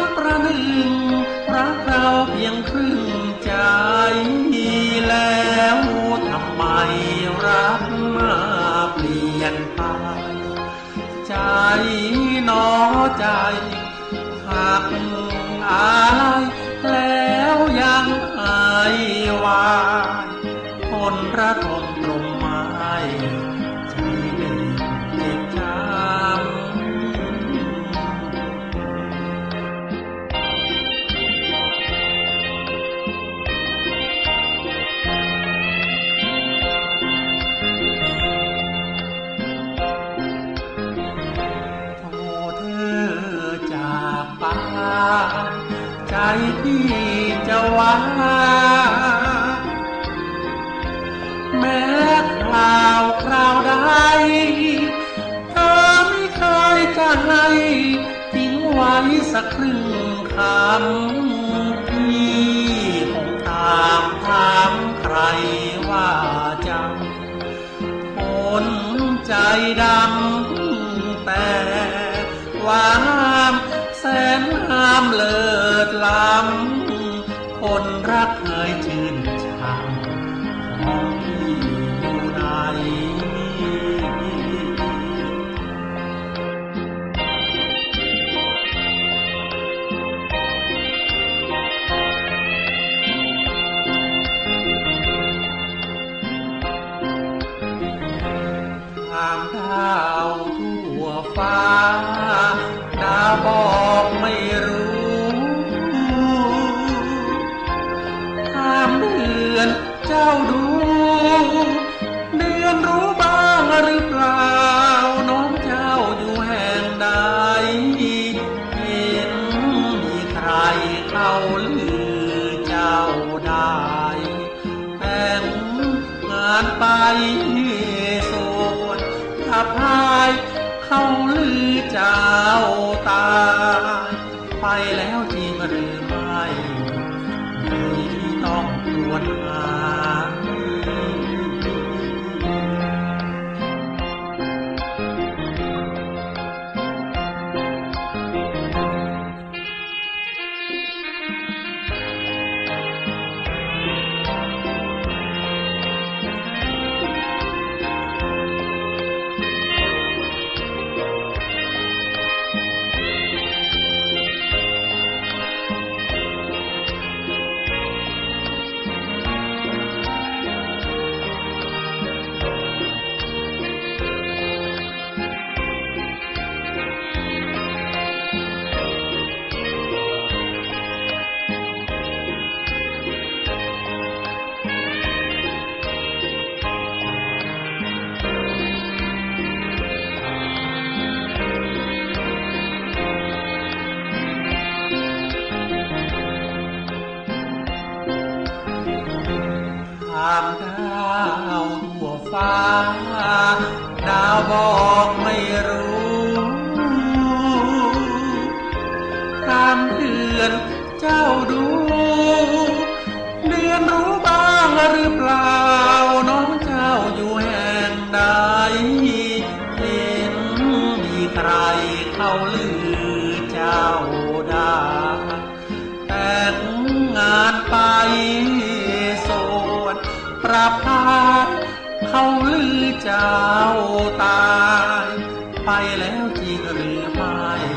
ปานประหนึ่งรักเราเพียงครึ่งใจแล้วทำไมรักมาเปลี่ยนไปใจหนอใจหักอะไรแล้วยังหายวายคนระทมตรง ใจพี่จะหวาแม้คราวคราวใดเธอไม่เคยจะให้ทิ้งไว้สักครึ่งคำพี่คงตามถามใครว่าจังคนใจดำามเลิศล้ำคนรักเคยชื่น ลือเจ้าได้แป่งงานไปส่วนถ้าพายเขาลือเจ้าตายไปแล้วจริงหรือไม่ไม่ต้องครวญหาามดาวทั่วฟ้า ดาวบอกไม่รู้ถามเดือนเจ้าดู เดือนรู้บ้างหรือเปล่า น้องเจ้าอยู่แห่งใดเห็นมีใครเข้าลือ ประพาสเขาลือเจ้าตาย ไปแล้ว